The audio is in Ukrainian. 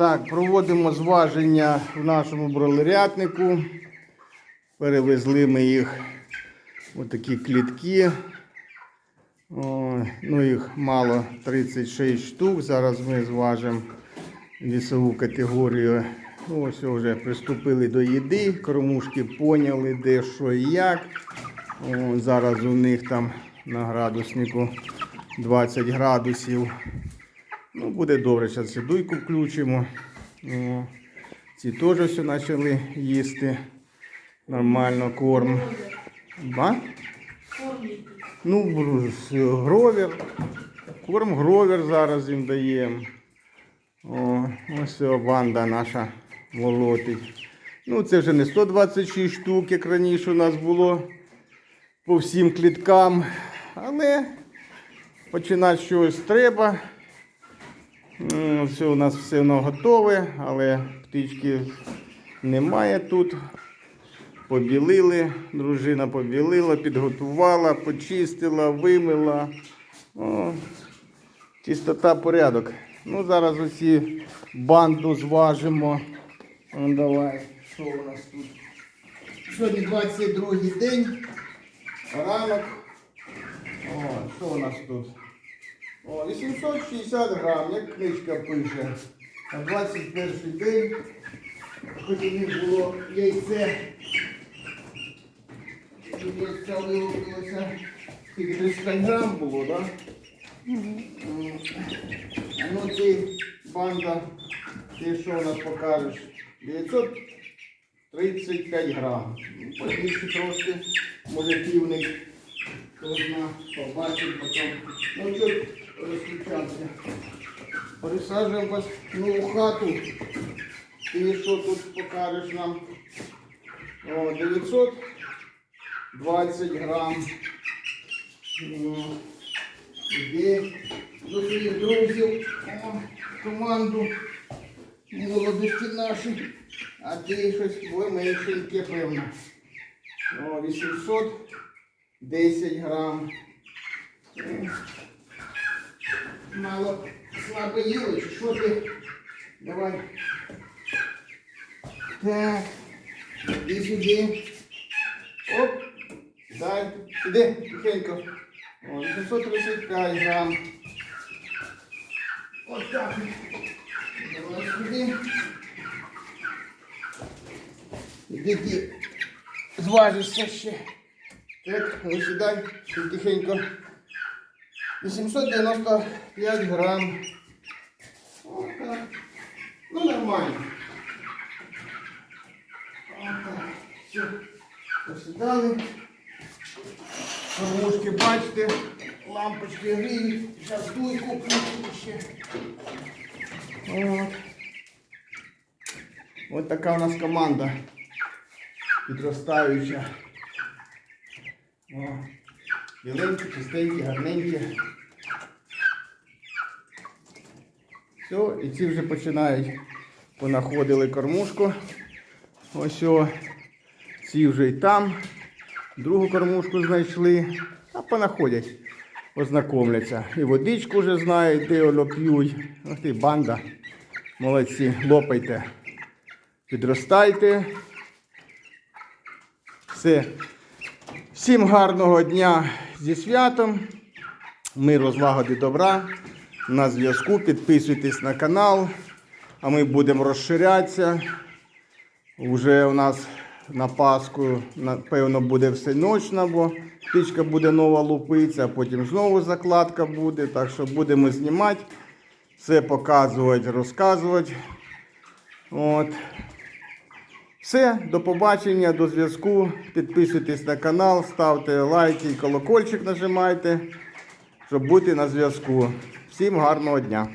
Так, проводимо зваження в нашому бролерятнику. Перевезли ми їх у такі клітки. О, ну їх мало 36 штук. Зараз ми зважимо вісову категорію. Ось вже приступили до їди. Кормушки поняли, де що і як. О, зараз у них там на градуснику 20 градусів. Ну, буде добре, зараз ще дуйку включимо. О, ці теж все почали їсти. Нормально корм. Ба? Ну, гровер. Корм гровер зараз їм даємо. О, ось ця банда наша молотить. Ну, це вже не 126 штук, як раніше у нас було по всім кліткам. Але починати чогось треба. Все у нас все воно готове, але птички немає тут. Побілили, дружина побілила, підготувала, почистила, вимила. О, чистота, порядок. Ну, зараз оці банду зважимо. Ну, давай, що у нас тут? Сьогодні 22 день. Ранок. О, що у нас тут? О, 860 грам, як книжка пише. На 21 день. Хоч них було яйце. Яйця вилупилося. Скільки 35 грам було, так? Да? Ну ти, банда, ти що у нас покажеш? 935 грам. Побільше трошки, може півник. Хто зна, побачить потім. Ну розключався. Пересаджуємо вас в нову хату. Ти що тут покажеш нам? О, 920 грам. Ну, Іди до своїх друзів, о, команду, молодості наші, а ти щось ви меншеньке, певно. О, 810 грам. Мало слабо чи що ти? Давай. Так, іди сюди. Оп. Дай, сюди, тихенько. О, 835 грам. Ось так. Давай сюди. Іди ти зважишся ще. Так, ну сідай, тихенько. 895 грам. О, так. Ну, нормально. Отак. Все. Посідали. Кормушки, бачите, лампочки гріють, зараз дуйку включимо ще. От. От така у нас команда підростаюча. О, біленькі, чистенькі, гарненькі. Все, і ці вже починають понаходили кормушку. Ось о, ці вже і там. Другу кормушку знайшли, а понаходять, ознакомляться. І водичку вже знають, де воно п'ють. Ось і банда. Молодці, лопайте, підростайте. Все. Всім гарного дня зі святом. Миру, злагоди, добра. На зв'язку. Підписуйтесь на канал, а ми будемо розширятися. Уже у нас на Пасху, напевно, буде все ночно, бо птичка буде нова лупитися, а потім знову закладка буде. Так що будемо знімати, все показувати, розказувати. От. Все, до побачення, до зв'язку. Підписуйтесь на канал, ставте лайки і колокольчик нажимайте, щоб бути на зв'язку. Всім гарного дня!